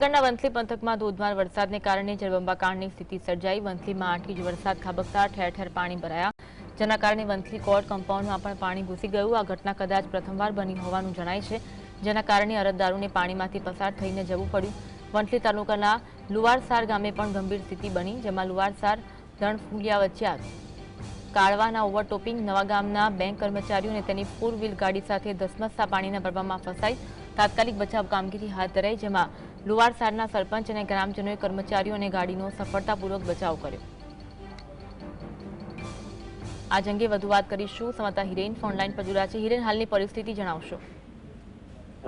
જૂનાગઢના વંથલી પંથકમાં ધોધમાર વરસાદને કારણે જળબંબાકારની સ્થિતિ સર્જાઈ. વંથલીમાં આઠ ઇંચ વરસાદ ખાબકતા ઠેર ઠેર પાણી ભરાયા. જેના કારણે વંથલી કોર્ટ કમ્પાઉન્ડમાં પણ પાણી ઘૂસી ગયું. આ ઘટના કદાચ પ્રથમવાર બની હોવાનું જણાય છે. જેના કારણે અરજદારોને પાણીમાંથી પસાર થઈને જવું પડ્યું. વંથલી તાલુકાના લુવારસાર ગામે પણ ગંભીર સ્થિતિ બની, જેમાં લુવારસાર રણફુલિયા વચ્ચે કાળવાના ઓવરટોપિંગ નવા ગામના બેંક કર્મચારીઓને તેની ફોર વ્હીલ ગાડી સાથે ધસમસતા પાણીના પ્રવાહમાં ફસાઈ. તાત્કાલિક બચાવ કામગીરી હાથ ધરાઈ, જેમાં લુવારસારના સરપંચ અને ગ્રામજનોએ કર્મચારીઓ અને ગાડીનો સફળતાપૂર્વક બચાવ કર્યો. આજ અંગે વધુ વાત કરીશું. સમાતા હિરેન ફોનલાઈન પર જોડાયા છે. હિરેન, હાલની પરિસ્થિતિ જણાવશો.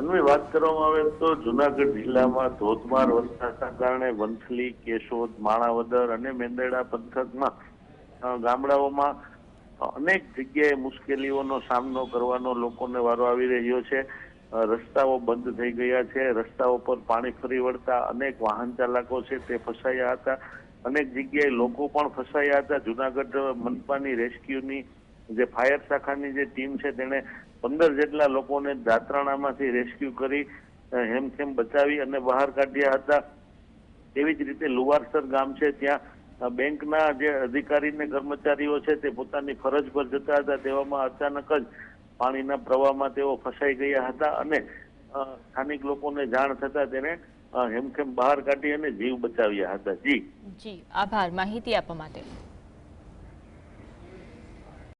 અન્વી વાત કરવામાં આવે તો જુનાગઢ જિલ્લામાં ધોધમાર વરસાદના કારણે વંથલી, કેશોદ, માણાવદર અને મેંદરડા પંથકમાં ગામડાઓમાં અનેક જગ્યાએ મુશ્કેલીઓનો સામનો કરવાનો લોકોને વારો આવી રહ્યો છે. રસ્તાઓ બંધ થઈ ગયા છે. રસ્તાઓ પર પાણી ફરી વળતા અનેક વાહન ચાલકો છે તે ફસાયા હતા. અનેક જગ્યાએ લોકો પણ ફસાયા હતા. જુનાગઢ મનપાની રેસ્ક્યુની જે ફાયર શાખાની જે ટીમ છે તેણે પંદર જેટલા લોકોને દાત્રાણામાંથી રેસ્ક્યુ કરી હેમખેમ બચાવી અને બહાર કાઢ્યા હતા. એવી જ રીતે લુવારસર ગામ છે ત્યાં બેંકના જે અધિકારી ને કર્મચારીઓ છે તે પોતાની ફરજ પર જતા હતા. તેવામાં અચાનક જ પાણીના પ્રવાહમાં તેઓ ફસાઈ ગયા હતા અને સ્થાનિક લોકોને જાણ થતા તેને હેમખેમ બહાર કાઢી અને જીવ બચાવ્યા હતા. જી. જી, આભાર. માહિતી આપવા માટે.